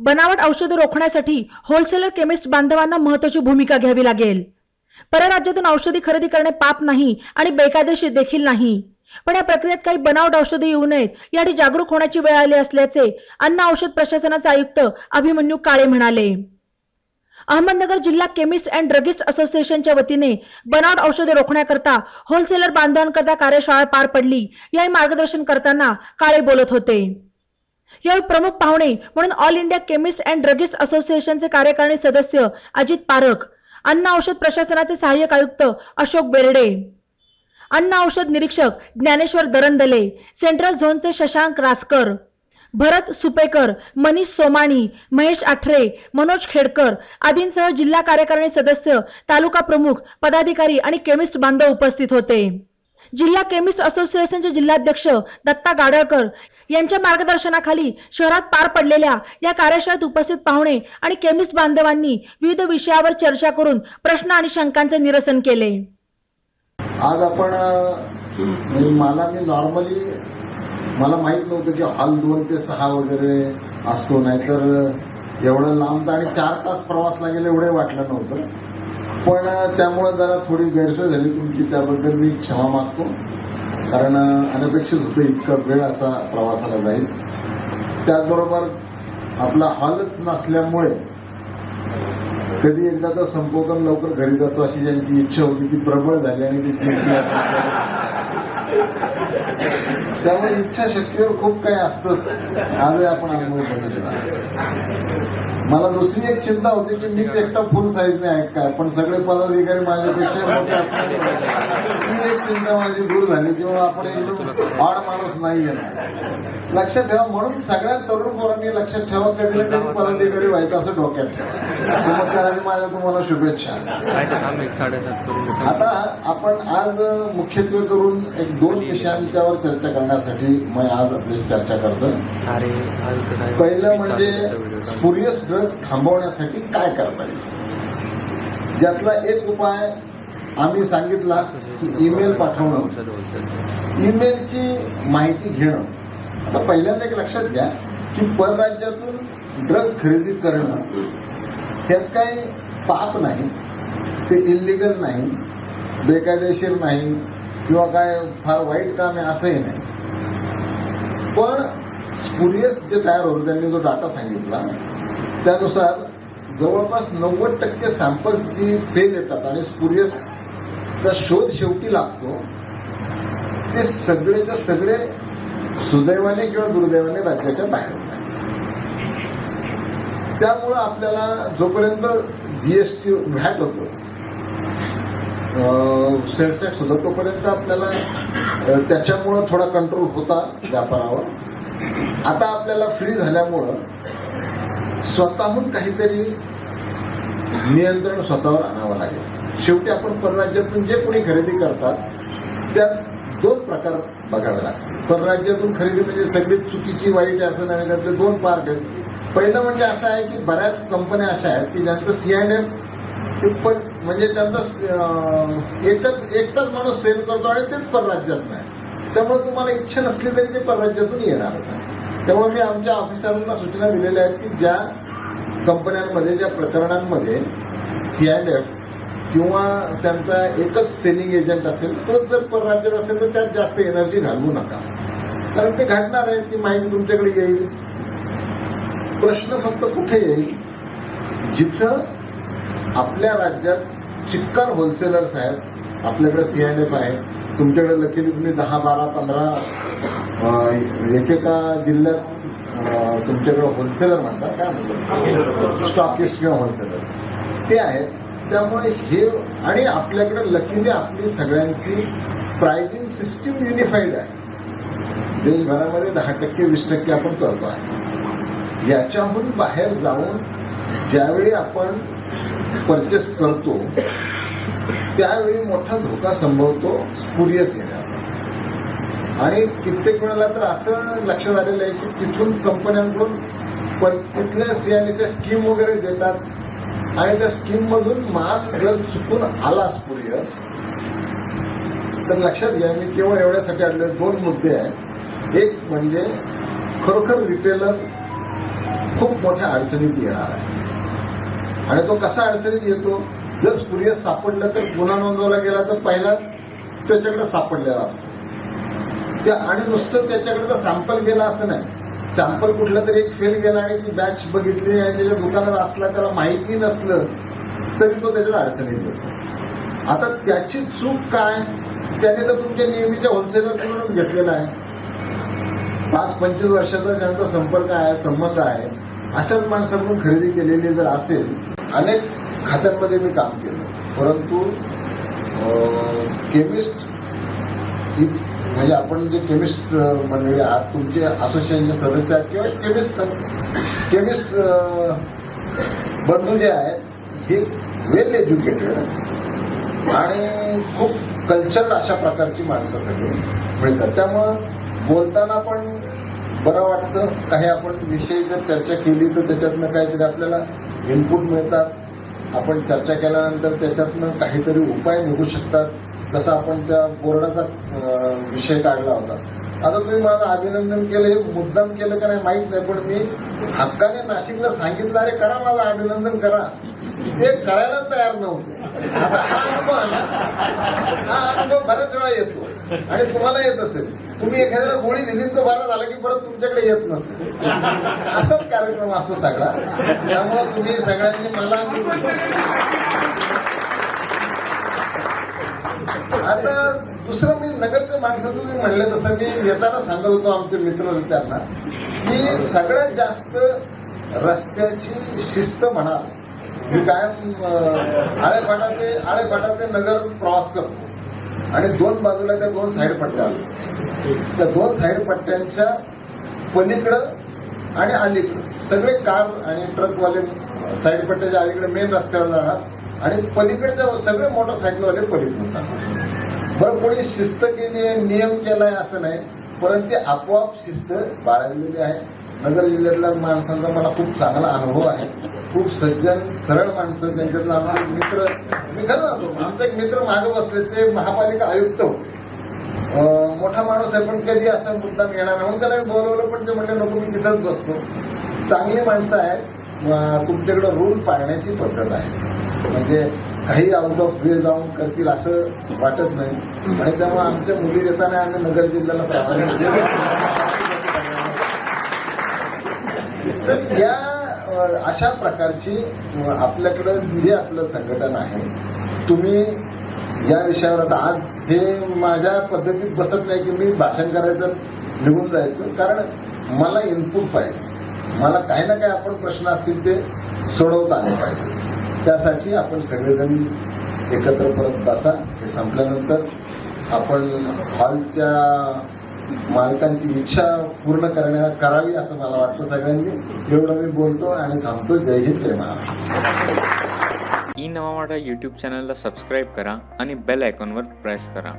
बनावट औषधं रोखण्यासाठी होलसेलर केमिस्ट बांधवांना महत्वाची भूमिका घ्यावी लागेल. परराज्यातून औषधी खरेदी करणे पाप नाही आणि बेकायदेशीर देखील नाही. पण या प्रक्रियेत काही बनावट औषधे येऊ नयेत यासाठी जागरूक होण्याची वेळ आली असल्याचे अन्न औषध प्रशासनाचे आयुक्त अभिमन्यू काळे म्हणाले. अहमदनगर जिल्हा केमिस्ट अँड ड्रगिस्ट असोसिएशनच्या वतीने बनावट औषधे रोखण्याकरता होलसेलर बांधवांकरता कार्यशाळा पार पडली. याही मार्गदर्शन करताना काळे बोलत होते. यावेळी प्रमुख पाहुणे म्हणून all India chemist and druggist असोसिएशनचे कार्यकारिणी सदस्य अजित पारख अन्न औषध प्रशासनाचे सहाय्यक आयुक्त अशोक बेर्डे अन्न औषध निरीक्षक ज्ञानेश्वर दरंदले सेंट्रल झोनचे शशांक रासकर भरत सुपेकर मनीष सोमाणी महेश आठरे मनोज खेडकर आदींसह जिल्हा कार्यकारिणी सदस्य तालुका प्रमुख पदाधिकारी आणि केमिस्ट बांधव उपस्थित होते. जिल्हा केमिस्ट असोसिएशनचे जिल्हाध्यक्ष दत्ता गाडळकर यांच्या मार्गदर्शनाखाली शहरात पार पडलेल्या या कार्यशाळेत उपस्थित पाहुणे आणि केमिस्ट बांधवांनी विविध विषयावर चर्चा करून प्रश्न आणि शंकांचे निरसन केले. आज आपण म्हणजे मला मी नॉर्मली मला माहीत नव्हतं की हॉल दोन ते सहा वगैरे असतो नाहीतर एवढं लांब आणि चार तास प्रवास लागेल एवढे वाटलं नव्हतं. पण त्यामुळे जरा थोडी गैरसोय झाली तुमची. त्याबद्दल मी क्षमा मागतो. कारण अनपेक्षित होतं इतका वेळ असा प्रवासाला जाईल. त्याचबरोबर आपला हॉलच नसल्यामुळे कधी एकदा तर संपवतो लवकर घरी जातो अशी ज्यांची इच्छा होती ती प्रबळ झाली आणि ती जिंकली त्यामुळे इच्छाशक्तीवर खूप काही असतंच. आजही आपण अनुभव बघितला. मला दुसरी एक चिंता होती की मीच एकटा फुल साईजने आहे काय? पण सगळे पदाधिकारी माझ्यापेक्षा मोठे असतात. ती एक चिंता माझी दूर झाली किंवा आपण एकदम ऑड माणूस नाही येणार लक्षात ठेवा म्हणून सगळ्यात तरुण पोरांनी लक्षात ठेवा कधी ना कधी पदाधिकारी व्हायचं असं डोक्यात ठेवा. मग त्यासाठी माझ्या तुम्हाला शुभेच्छा. आता आपण आज मुख्यत्वे करून एक दोन विषयांच्यावर चर्चा करण्यासाठी मी आज आपली चर्चा करतो तर काय- पहिलं म्हणजे स्पुरियस ड्रग्स थांबवण्यासाठी काय करता येईल ज्यातला एक उपाय आम्ही सांगितला की ईमेल पाठवणं. ईमेलची माहिती घेणं. आता पहिल्यांदा एक लक्षात घ्या की परराज्यातून ड्रग्ज खरेदी करणं ह्यात काही पाप नाही ते इलिगल नाही बेकायदेशीर नाही किंवा काय फार वाईट काम आहे असंही नाही. पण स्पुरियस जे तयार होतं त्यांनी जो डाटा सांगितला त्यानुसार जवळपास नव्वद टक्के सॅम्पल्स जी फेल येतात आणि स्पुरियसचा शोध शेवटी लागतो ते सगळेच्या सगळे सुदैवाने किंवा दुर्दैवाने राज्याच्या बाहेर त्यामुळं आपल्याला जोपर्यंत जीएसटी व्हॅट होतो सेल्स टॅक्स होता तोपर्यंत आपल्याला त्याच्यामुळं थोडा कंट्रोल होता व्यापारावर. आता आपल्याला फ्री झाल्यामुळं स्वतःहून काहीतरी नियंत्रण स्वतःवर आणावं लागेल. शेवटी आपण परराज्यातून जे कोणी खरेदी करतात त्यात दोन प्रकार बघावे लागतात परराज्यातून खरेदी म्हणजे सगळीच चुकीची वाईट असं नाही त्यातले दोन पार्ट आहेत. पहिलं म्हणजे असं आहे की बऱ्याच कंपन्या अशा आहेत की ज्यांचं सी अँड एफ म्हणजे त्यांचा एकच एकटाच माणूस सेल करतो आणि तेच परराज्यात नाही. त्यामुळे तुम्हाला इच्छा नसली तरी ते परराज्यातून येणारच आहे. त्यामुळे मी आमच्या ऑफिसरांना सूचना दिलेल्या आहेत की ज्या कंपन्यांमध्ये ज्या प्रकरणांमध्ये सी एफ किंवा त्यांचा एकच सेलिंग एजंट असेल तोच जर परराज्यात असेल तर त्यात जास्त एनर्जी घालवू नका. कारण ते घडणार आहे ती माहिती तुमच्याकडे येईल. प्रश्न फक्त कुठे येईल? जिथं आपल्या राज्यात चिक्कार होलसेलर्स आहेत आपल्याकडे सी एफ आहे तुमच्याकडे लकीली तुम्ही दहा बारा पंधरा एकेका जिल्ह्यात तुमच्याकडे होलसेलर म्हणतात काय म्हणतात? स्टॉकिस्ट किंवा होलसेलर ते आहेत. त्यामुळे हे आणि आपल्याकडे लकीली आपली सगळ्यांची प्राइजिंग सिस्टीम युनिफाईड आहे. देशभरामध्ये दहा टक्के वीस टक्के आपण करतो आहे. याच्याहून बाहेर जाऊन ज्यावेळी आपण परचेस करतो त्यावेळी मोठा धोका संभवतो स्पुरियस येण्याचा आणि कित्येक वेळेला तर असं लक्षात आलेलं आहे की तिथून कंपन्यांकडून पण तिथल्या सीआयने त्या स्कीम वगैरे देतात. आणि त्या स्कीम मधून माल जर चुकून आलास पुरियस तर लक्षात घ्या मी केवळ एवढ्यासाठी आणले दोन मुद्दे आहेत. एक म्हणजे खरोखर रिटेलर खूप मोठ्या अडचणीत येणार आहे. आणि तो कसा अडचणीत येतो? जर स्पुरियस सापडलं तर गुन्हा नोंदवला गेला तर पहिला त्याच्याकडे सापडलेला असतो. त्या आणि नुसतं त्याच्याकडे तर सॅम्पल गेला असं नाही. सॅम्पल कुठला तरी एक फेल गेला आणि ती बॅच बघितली आणि त्याच्या दुकानात असला त्याला माहिती नसलं तरी तो त्याच्यात अडचणीत येतो. आता त्याची चूक काय? त्याने तर तुमच्या नेहमीच्या होलसेलरकडूनच घेतलेला आहे. पाच पंचवीस वर्षाचा ज्यांचा संपर्क आहे संबंध आहे अशाच माणसाकडून खरेदी केलेली जर असेल अनेक खात्यांमध्ये मी काम केलं. परंतु केमिस्ट म्हणजे आपण जे केमिस्ट मंडळी म्हणजे आहात तुमचे असोसिएशनचे सदस्य आहात किंवा केमिस्ट केमिस्ट बंधू जे आहेत हे वेल एज्युकेटेड आणि खूप कल्चर्ड अशा प्रकारची माणसं सगळी मिळतात. त्यामुळं बोलताना पण बरं वाटतं. काही आपण विषयी जर चर्चा केली तर त्याच्यातनं काहीतरी आपल्याला इनपुट मिळतात. आपण चर्चा केल्यानंतर त्याच्यातनं काहीतरी उपाय निघू शकतात. जसं आपण त्या बोर्डाचा विषय काढला होता. आता तुम्ही माझं अभिनंदन केलं हे मुद्दाम केलं का नाही माहीत नाही पण मी हक्काने नाशिकला सांगितलं अरे करा माझं अभिनंदन करा. ते करायला तयार नव्हते. आता हा अनुभव आहे. हा अनुभव बऱ्याच वेळा येतो. आणि तुम्हाला येत असेल. तुम्ही एखाद्याला गोळी दिली तो बरा झालं की परत तुमच्याकडे येत नसेल. असाच कार्यक्रम असतो सगळा. त्यामुळे तुम्ही सगळ्यांनी मला आता दुसरं मी नगरच्या माणसाचं तुम्ही म्हणले तसं मी येताना सांगत होतो आमचे मित्र होते त्यांना की सगळ्यात जास्त रस्त्याची शिस्त म्हणा मी कायम आळेपाटा ते आळेपाटा ते नगर प्रवास करतो. आणि दोन बाजूला त्या दोन साईड पट्ट्या असतात. त्या दोन साईड पट्ट्यांच्या पलीकडं आणि अलीकडं. सगळे कार आणि ट्रकवाले साईड पट्ट्याच्या अलीकडे मेन रस्त्यावर जाणार आणि पलीकडच्या सगळे मोटरसायकलवाले पलीकडून जाणार. बरं कोणी शिस्त केली आहे नियम केलाय असं नाही परंतु आपोआप शिस्त बाळगलेली आहे. नगर जिल्ह्यातल्या माणसांचा मला खूप चांगला अनुभव आहे. खूप सज्जन सरळ माणसं त्यांच्यातला आमचे एक मित्र मी खरं सांगतो आमचा एक मित्र मागे बसले ते महापालिका आयुक्त होते. मोठा माणूस आहे पण कधी असा मुद्दा येणार नाही. म्हणून त्याला मी बोलवलं पण ते म्हणले नको मी तिथंच बसतो. चांगली माणसं आहेत तुमच्याकडं रूल पाळण्याची पद्धत आहे. म्हणजे काही आउट ऑफ वे जाऊन करतील असं वाटत नाही. आणि त्यामुळे आमच्या मुली येताना आम्ही नगर जिल्ह्याला प्राधान्य तर या अशा प्रकारची आपल्याकडं जे आपलं संघटन आहे तुम्ही या विषयावर आता आज हे माझ्या पद्धतीत बसत नाही की मी भाषण करायचं निघून जायचं. कारण मला इनपुट पाहिजे. मला काही ना काही आपण प्रश्न असतील ते सोडवता आले पाहिजे. त्यासाठी आपण सगळेजण एकत्र परत बसा. हे संपल्यानंतर आपण हॉलच्या मालकांची इच्छा पूर्ण करण्या करावी असं मला वाटतं सगळ्यांनी. एवढं मी बोलतो आणि थांबतो. जय हिंद जय महाराष्ट्र. ई नवा वाटा यूट्यूब चॅनलला सबस्क्राईब करा आणि बेल आयकॉनवर प्रेस करा.